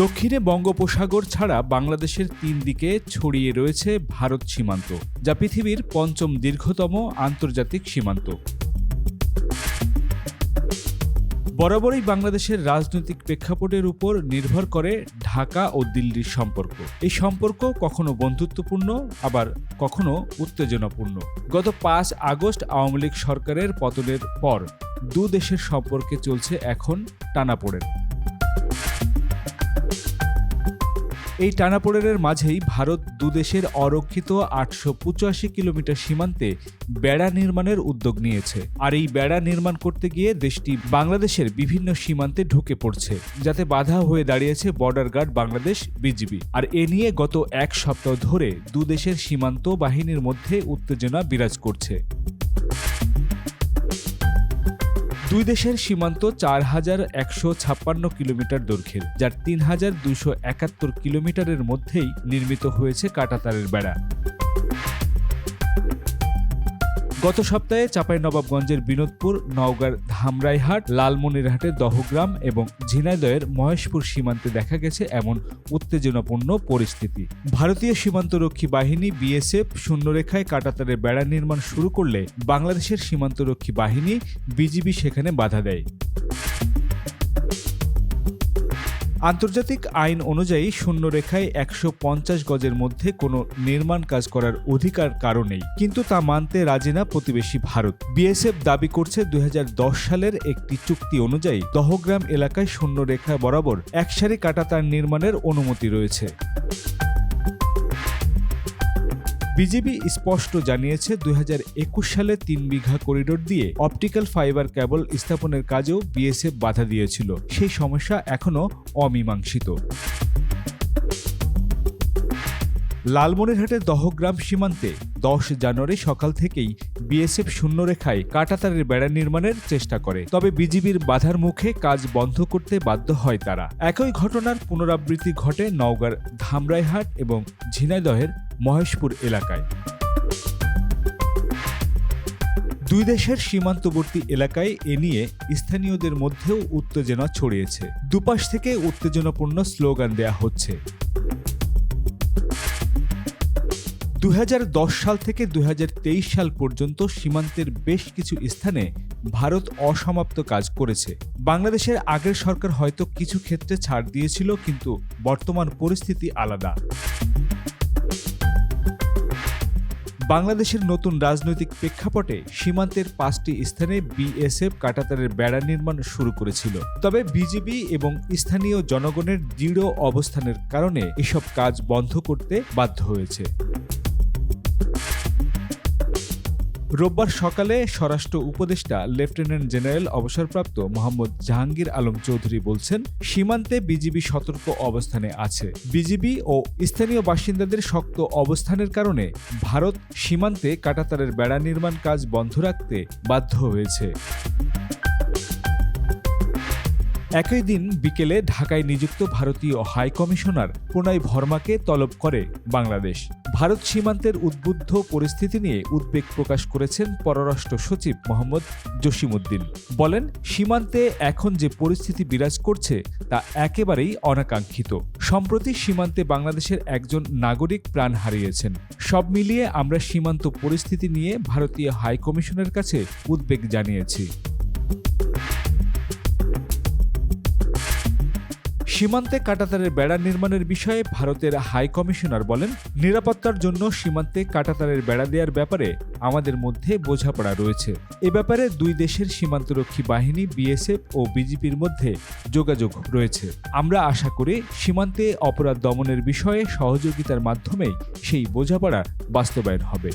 দক্ষিণে বঙ্গোপসাগর ছাড়া বাংলাদেশের তিন দিকে ছড়িয়ে রয়েছে ভারত সীমান্ত, যা পৃথিবীর পঞ্চম দীর্ঘতম আন্তর্জাতিক সীমান্ত। বরাবরই বাংলাদেশের রাজনৈতিক প্রেক্ষাপটের উপর নির্ভর করে ঢাকা ও দিল্লির সম্পর্ক। এই সম্পর্ক কখনো বন্ধুত্বপূর্ণ, আবার কখনো উত্তেজনাপূর্ণ। গত পাঁচ আগস্ট আওয়ামী লীগ সরকারের পতনের পর দু দেশের সম্পর্কে চলছে এখন টানাপোড়েন। এই টানাপোড়েনের মাঝেই ভারত দুদেশের অরক্ষিত আটশো পঁচাশি কিলোমিটার সীমান্তে বেড়া নির্মাণের উদ্যোগ নিয়েছে। আর এই বেড়া নির্মাণ করতে গিয়ে দেশটি বাংলাদেশের বিভিন্ন সীমান্তে ঢুকে পড়ছে, যাতে বাধা হয়ে দাঁড়িয়েছে বর্ডার গার্ড বাংলাদেশ, বিজিবি। আর এ নিয়ে গত এক সপ্তাহ ধরে দুদেশের সীমান্ত বাহিনীর মধ্যে উত্তেজনা বিরাজ করছে। দুই দেশের সীমান্ত চার হাজার একশো ছাপ্পান্ন কিলোমিটার দৈর্ঘ্যের, যার তিন হাজার দুশো একাত্তর কিলোমিটারের মধ্যেই নির্মিত হয়েছে কাটাতারের বেড়া। গত সপ্তাহে চাঁপাইনবাবগঞ্জের বিনোদপুর, নওগাঁর ধামরাইহাট, লালমনিরহাটের দহগ্রাম এবং ঝিনাইদয়ের মহেশপুর সীমান্তে দেখা গেছে এমন উত্তেজনাপূর্ণ পরিস্থিতি। ভারতীয় সীমান্তরক্ষী বাহিনী বিএসএফ শূন্যরেখায় কাটাতারের বেড়া নির্মাণ শুরু করলে বাংলাদেশের সীমান্তরক্ষী বাহিনী বিজিবি সেখানে বাধা দেয়। আন্তর্জাতিক আইন অনুযায়ী শূন্যরেখায় একশো পঞ্চাশ গজের মধ্যে কোনো নির্মাণ কাজ করার অধিকার কারণেই কিন্তু তা মানতে রাজি না প্রতিবেশী ভারত। বিএসএফ দাবি করছে দু হাজার দশ সালের একটি চুক্তি অনুযায়ী দহগ্রাম এলাকায় শূন্যরেখা বরাবর একসারি কাটাতার নির্মাণের অনুমতি রয়েছে। বিজেপি স্পষ্ট জানিয়েছে দুই হাজার একুশ সালে তিন বিঘা করিডোর দিয়ে অপটিক্যাল ফাইবার কেবল স্থাপনের কাজেও বিএসএফ বাধা দিয়েছিল। সেই সমস্যা এখনও অমীমাংসিত। লালমনিরহাটের দহগ্রাম সীমান্তে দশ জানুয়ারি সকাল থেকেই বিএসএফ শূন্যরেখায় কাটাতারের বেড়া নির্মাণের চেষ্টা করে। তবে বিজিবির বাধার মুখে কাজ বন্ধ করতে বাধ্য হয় তারা। একই ঘটনার পুনরাবৃত্তি ঘটে নওগাঁর ধামরাইহাট এবং ঝিনাইদহের মহেশপুর এলাকায়। দুই দেশের সীমান্তবর্তী এলাকায় এ নিয়ে স্থানীয়দের মধ্যেও উত্তেজনা ছড়িয়েছে। দুপাশ থেকে উত্তেজনাপূর্ণ স্লোগান দেয়া হচ্ছে। দু হাজার দশ সাল থেকে দুই হাজার তেইশ সাল পর্যন্ত সীমান্তের বেশ কিছু স্থানে ভারত অসমাপ্ত কাজ করেছে। বাংলাদেশের আগের সরকার হয়তো কিছু ক্ষেত্রে ছাড় দিয়েছিল, কিন্তু বর্তমান পরিস্থিতি আলাদা। বাংলাদেশের নতুন রাজনৈতিক প্রেক্ষাপটে সীমান্তের পাঁচটি স্থানে বিএসএফ কাটাতারের বেড়া নির্মাণ শুরু করেছিল। তবে বিজেপি এবং স্থানীয় জনগণের দৃঢ় অবস্থানের কারণে এসব কাজ বন্ধ করতে বাধ্য হয়েছে। রোববার সকালে স্বরাষ্ট্র উপদেষ্টা, লেফটেন্যান্ট জেনারেল অবসরপ্রাপ্ত মোহাম্মদ জাহাঙ্গীর আলম চৌধুরী বলছেন, সীমান্তে বিজিবি সতর্ক অবস্থানে আছে। বিজিবি ও স্থানীয় বাসিন্দাদের শক্ত অবস্থানের কারণে ভারত সীমান্তে কাটাতারের বেড়া নির্মাণ কাজ বন্ধ রাখতে বাধ্য হয়েছে। একই দিন বিকেলে ঢাকায় নিযুক্ত ভারতীয় হাই কমিশনার প্রণয় ভর্মাকে তলব করে বাংলাদেশ। ভারত সীমান্তের উদ্বুদ্ধ পরিস্থিতি নিয়ে উদ্বেগ প্রকাশ করেছেন পররাষ্ট্র সচিব মোহাম্মদ জসিমুদ্দিন বলেন, সীমান্তে এখন যে পরিস্থিতি বিরাজ করছে, তা একেবারেই অনাকাঙ্ক্ষিত। সম্প্রতি সীমান্তে বাংলাদেশের একজন নাগরিক প্রাণ হারিয়েছেন। সব মিলিয়ে আমরা সীমান্ত পরিস্থিতি নিয়ে ভারতীয় হাই কমিশনের কাছে উদ্বেগ জানিয়েছি। সীমান্তে কাটাতারের বেড়া নির্মাণের বিষয়ে ভারতের হাই কমিশনার বলেন, নিরাপত্তার জন্য সীমান্তে কাটাতারের বেড়া দেওয়ার ব্যাপারে আমাদের মধ্যে বোঝাপড়া রয়েছে। এ ব্যাপারে দুই দেশের সীমান্তরক্ষী বাহিনী, বিএসএফ ও বিজিপির মধ্যে যোগাযোগ রয়েছে। আমরা আশা করি সীমান্তে অপরাধ দমনের বিষয়ে সহযোগিতার মাধ্যমে সেই বোঝাপড়া বাস্তবায়ন হবে।